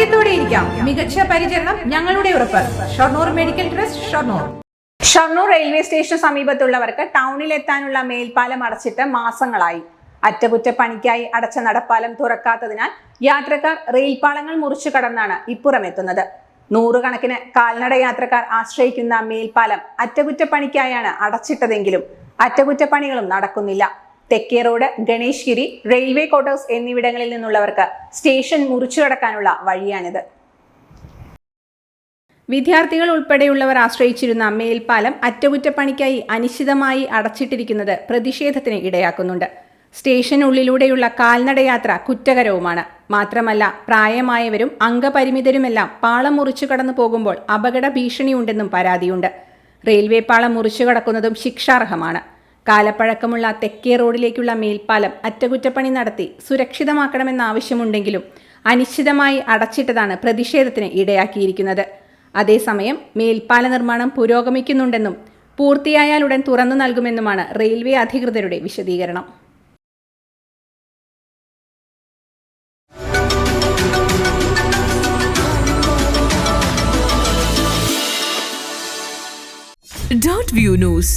ആരോഗ്യത്തോടെ ഇരിക്കാം. മികച്ച പരിചരണം ഞങ്ങളുടെ ഉറപ്പ്. Shoranur medical trust Shoranur. Shoranur railway സ്റ്റേഷന് സമീപത്തുള്ളവർക്ക് ടൗണിൽ എത്താനുള്ള മേൽപ്പാലം അടച്ചിട്ട് മാസങ്ങളായി. അറ്റകുറ്റപ്പണിക്കായി അടച്ച നടപ്പാലം തുറക്കാത്തതിനാൽ യാത്രക്കാർ റെയിൽപാളങ്ങൾ മുറിച്ചു കടന്നാണ് ഇപ്പുറം എത്തുന്നത് നൂറുകണക്കിന് കാൽനട യാത്രക്കാർ ആശ്രയിക്കുന്ന മേൽപ്പാലം അറ്റകുറ്റപ്പണിക്കായാണ് അടച്ചിട്ടതെങ്കിലും അറ്റകുറ്റപ്പണികളും നടക്കുന്നില്ല. തെക്കേ റോഡ് ഗണേശ്ഗിരി റെയിൽവേ ക്വാർട്ടേഴ്സ് എന്നിവിടങ്ങളിൽ നിന്നുള്ളവർക്ക് സ്റ്റേഷൻ മുറിച്ചു കടക്കാനുള്ള വഴിയാണിത്. വിദ്യാർത്ഥികൾ ഉൾപ്പെടെയുള്ളവർ ആശ്രയിച്ചിരുന്ന മേൽപ്പാലം അറ്റകുറ്റപ്പണിക്കായി അനിശ്ചിതമായി അടച്ചിട്ടിരിക്കുന്നത് പ്രതിഷേധത്തിന് ഇടയാക്കുന്നുണ്ട്. സ്റ്റേഷനുള്ളിലൂടെയുള്ള കാൽനടയാത്ര കുറ്റകരവുമാണ്. മാത്രമല്ല പ്രായമായവരും അംഗപരിമിതരുമെല്ലാം പാളം മുറിച്ചു കടന്നു പോകുമ്പോൾ അപകട ഭീഷണിയുണ്ടെന്നും പരാതിയുണ്ട്. റെയിൽവേ പാളം മുറിച്ചു കടക്കുന്നതും ശിക്ഷാർഹമാണ്. കാലപ്പഴക്കമുള്ള തെക്കേ റോഡിലേക്കുള്ള മേൽപ്പാലം അറ്റകുറ്റപ്പണി നടത്തി സുരക്ഷിതമാക്കണമെന്ന ആവശ്യമുണ്ടെങ്കിലും അനിശ്ചിതമായി അടച്ചിട്ടതാണ് പ്രതിഷേധത്തിന് ഇടയാക്കിയിരിക്കുന്നത്. അതേസമയം മേൽപ്പാല നിർമ്മാണം പുരോഗമിക്കുന്നുണ്ടെന്നും പൂർത്തിയായാൽ ഉടൻ തുറന്നു നൽകുമെന്നുമാണ് റെയിൽവേ അധികൃതരുടെ വിശദീകരണം. Dot view news